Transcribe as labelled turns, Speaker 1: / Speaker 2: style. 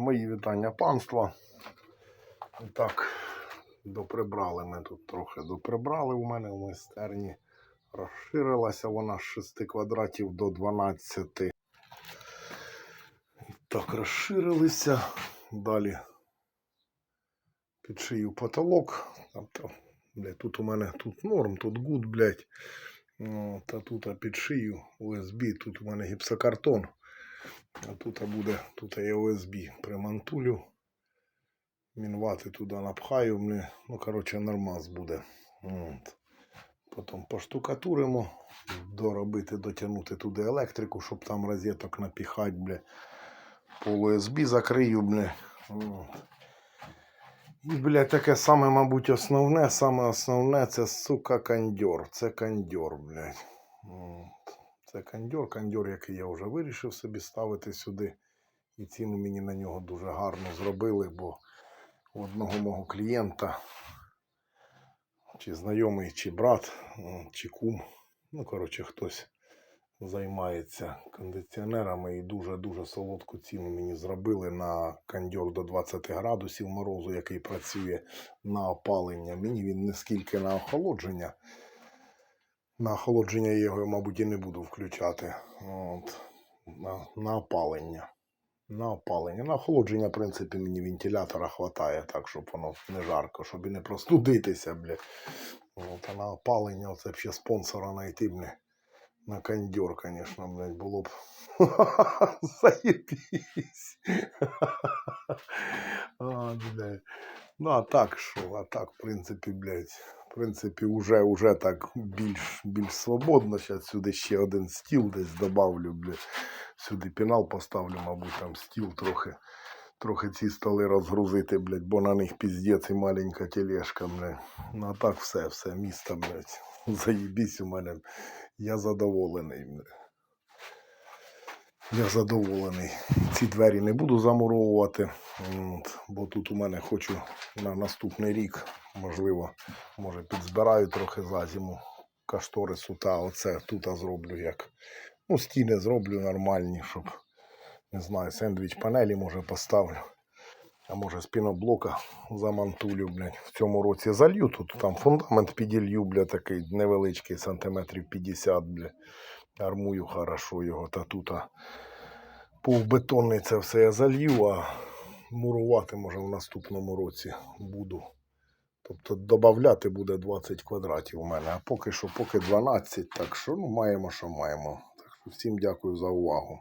Speaker 1: Мої вітання панства. Так, доприбрали ми тут трохи доприбрали у мене в майстерні. Розширилася вона з 6 квадратів до 12. І Так, розширилися. Далі підшию потолок. Там, там, тут у мене тут норм, тут гуд, блядь. Ну, Та тут я підшию USB, тут у мене гіпсокартон. А тут буде, тут є USB примантулю. Мінвати туди напхаю, мені, ну, коротше, нормаз буде. От. Потім поштукатуримо, доробити, дотягнути туди електрику, щоб там розеток напіхати, бля. Пол USB закрию, бля. І, бля, таке саме, мабуть, основне, саме основне це, сука, кондьор. Це кондьор, блядь. Це кондьор, кондьор, який я вже вирішив собі ставити сюди. І ціну мені на нього дуже гарно зробили, бо у одного мого клієнта, чи знайомий, чи брат, чи кум, ну, коротше, хтось займається кондиціонерами і дуже-дуже солодку ціну мені зробили на кондьор до 20 градусів морозу, який працює на опалення. Мені він не скільки на охолодження. На охолодження його, мабуть, і не буду включати. От. На, на опалення. На опалення. На охолодження, в принципі, мені вентилятора хватає, так, щоб воно не жарко, щоб і не простудитися, бля. От, а на опалення, оце б ще спонсора знайти, бля. На кондьор, звісно, блядь, було б. Заєбісь. а, блядь. Ну, а так що, а так, в принципі, блядь, принципі, уже, уже так більш, більш свободно. Зараз сюди ще один стіл десь добавлю, блядь. Сюди пінал поставлю, мабуть, там стіл трохи. Трохи ці столи розгрузити, блядь, бо на них піздець і маленька тележка, блядь. Ну а так все, все, місто, блядь. Заєбісь у мене. Я задоволений. блядь. Я задоволений. Ці двері не буду замуровувати, от, бо тут у мене хочу на наступний рік, можливо, може підзбираю трохи за зиму кашторису та оце тут зроблю як. Ну, стіни зроблю нормальні, щоб, не знаю, сендвіч панелі може поставлю. А може з піноблока замантулю, блядь. В цьому році залью. Тут там фундамент піділью, блядь, такий невеличкий, сантиметрів 50, блядь. Армую хорошо його. Та тут повбетонний це все я залью, а мурувати може в наступному році буду. Тобто додати буде 20 квадратів у мене, а поки що, поки 12, так що ну, маємо, що маємо. Так що всім дякую за увагу.